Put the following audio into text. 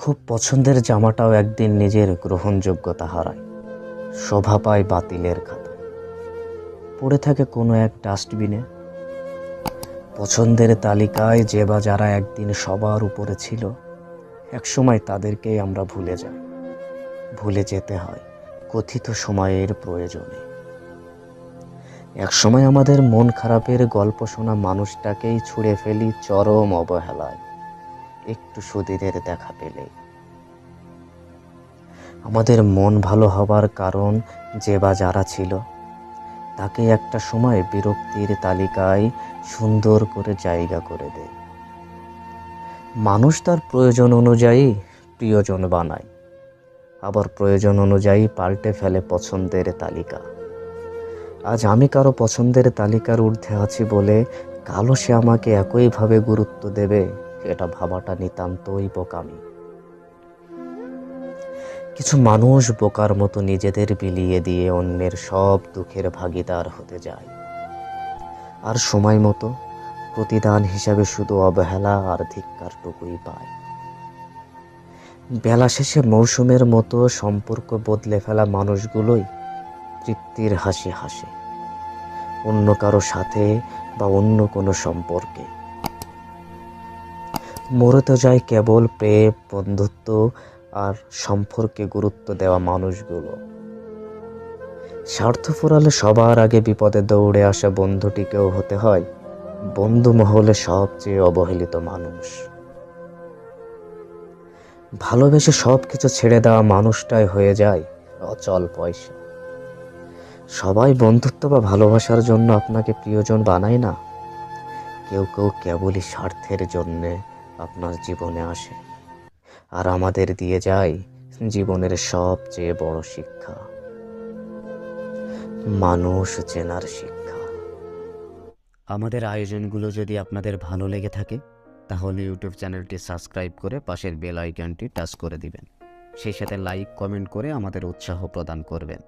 খুব পছন্দের জামাটাও একদিন নিজের গ্রহণযোগ্যতা হারায়। শোভা পায় বাতিলের খাতায়। পড়ে থাকে কোনো এক ডাস্টবিনে। পছন্দের তালিকায় যে বা যারা একদিন সবার উপরে ছিল, একসময় তাদেরকেই আমরা ভুলে যাই। ভুলে যেতে হয় কথিত সময়ের প্রয়োজনে। একসময় আমাদের মন খারাপের গল্প শোনা মানুষটাকেই ছুঁড়ে ফেলি চরম অবহেলায়। একটু সুদিনের দেখা পেলে। আমাদের মন ভালো হবার কারণ যে বা যারা ছিল, তাকে একটা সময় বিরক্তির তালিকায় সুন্দর করে জায়গা করে দেয় মানুষ তার প্রয়োজন অনুযায়ী প্রিয়জন বানায়, আবার প্রয়োজন অনুযায়ী পাল্টে ফেলে পছন্দের তালিকা। আজ আমি কারও পছন্দের তালিকার ঊর্ধ্বে আছি বলে কালো সে আমাকে একইভাবে গুরুত্ব দেবে। এটা ভাবাটা নিতান্তই বোকামি। কিছু মানুষ বোকার মতো নিজেদের বিলিয়ে দিয়ে অন্যের সব দুঃখের ভাগিদার হতে যায়। আর সময় মতো প্রতিদান হিসাবে শুধু অবহেলা আর ধিক্কারটুকুই পায়। বেলা শেষে মৌসুমের মতো সম্পর্ক বদলে ফেলা মানুষগুলোই তৃপ্তির হাসি হাসে। অন্য কারও সাথে বা অন্য কোনো সম্পর্কে। মরে তো যায় কেবল প্রেম, বন্ধুত্ব আর সম্পর্কে গুরুত্ব দেওয়া মানুষগুলো। স্বার্থ ফুরালে সবার আগে বিপদে দৌড়ে আসা বন্ধুটিকেও হতে হয়। বন্ধু মহলে সবচেয়ে অবহেলিত মানুষ। ভালোবেসে সব কিছু ছেড়ে দেওয়া মানুষটাই হয়ে যায় অচল পয়সা। সবাই বন্ধুত্ব বা ভালোবাসার জন্য আপনাকে প্রিয়জন বানায় না। কেউ কেউ কেবলই স্বার্থের জন্যে আপনার জীবনে আসে। আর আমাদের দিয়ে যায় জীবনের সবচেয়ে বড় শিক্ষা। মানুষ চেনার শিক্ষা। আমাদের আয়োজনগুলো যদি আপনাদের ভালো লেগে থাকে, তাহলে ইউটিউব চ্যানেলটি সাবস্ক্রাইব করে পাশের বেল আইকনটি টাচ করে দিবেন। সেই সাথে লাইক, কমেন্ট করে আমাদের উৎসাহ প্রদান করবেন।